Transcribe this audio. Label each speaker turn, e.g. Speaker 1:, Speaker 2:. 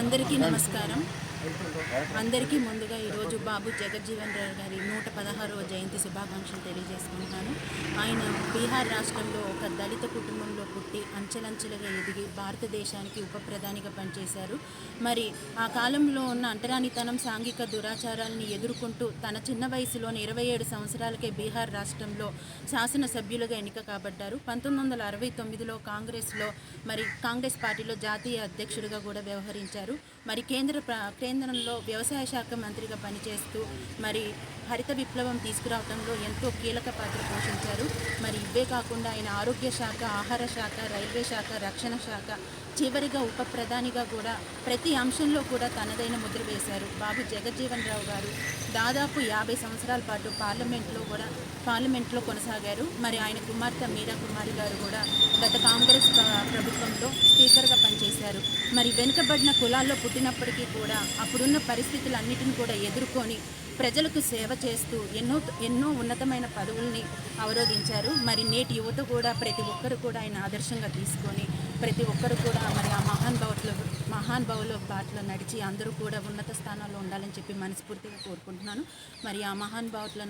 Speaker 1: అందరికీ నమస్కారం. అందరికీ ముందుగా ఈరోజు బాబు జగజ్జీవన్ రావు గారి నూట పదహారవ జయంతి శుభాకాంక్షలు తెలియజేసుకుంటున్నాను. ఆయన బీహార్ రాష్ట్రంలో ఒక దళిత కుటుంబంలో పుట్టి అంచెలంచెలుగా ఎదిగి భారతదేశానికి ఉప ప్రధానిగా పనిచేశారు. మరి ఆ కాలంలో ఉన్న అంటరానితనం సాంఘిక దురాచారాలను ఎదుర్కొంటూ తన చిన్న వయసులోని ఇరవై ఏడు సంవత్సరాలకే బీహార్ రాష్ట్రంలో శాసనసభ్యులుగా ఎన్నిక కాబడ్డారు. పంతొమ్మిది వందల అరవై తొమ్మిదిలో కాంగ్రెస్లో మరి కాంగ్రెస్ పార్టీలో జాతీయ అధ్యక్షుడిగా కూడా వ్యవహరించారు. మరి కేంద్ర ప్ర- కేంద్రంలో వ్యవసాయ శాఖ మంత్రిగా పనిచేస్తూ మరి హరిత విప్లవం తీసుకురావడంలో ఎంతో కీలక పాత్ర పోషించారు. మరి ఇవే కాకుండా ఆయన ఆరోగ్య శాఖ ఆహార శాఖ రైల్వే శాఖ రక్షణ శాఖ చివరిగా ఉప ప్రధానిగా కూడా ప్రతి అంశంలో కూడా తనదైన ముద్ర వేశారు. బాబు జగజ్జీవన్ రావు గారు దాదాపు యాభై సంవత్సరాల పాటు పార్లమెంట్లో కూడా పార్లమెంట్లో కొనసాగారు. మరి ఆయన కుమార్తె మీరా కుమారి గారు కూడా గత కాంగ్రెస్ ప్రభుత్వంలో స్పీకర్గా చేశారు. మరి వెనుకబడిన కులాల్లో పుట్టినప్పటికీ కూడా అప్పుడున్న పరిస్థితులన్నిటిని కూడా ఎదుర్కొని ప్రజలకు సేవ చేస్తూ ఎన్నో ఎన్నో ఉన్నతమైన పదవుల్ని అవరోధించారు. మరి నేటి యువత కూడా ప్రతి ఒక్కరు కూడా ఆయన ఆదర్శంగా తీసుకొని ప్రతి ఒక్కరు కూడా మరి ఆ మహాన్ భావుల మహాన్ భావుల బాటలో నడిచి అందరూ కూడా ఉన్నత స్థానాల్లో ఉండాలని చెప్పి మనస్ఫూర్తిగా కోరుకుంటున్నాను. మరి ఆ మహాన్ భావుల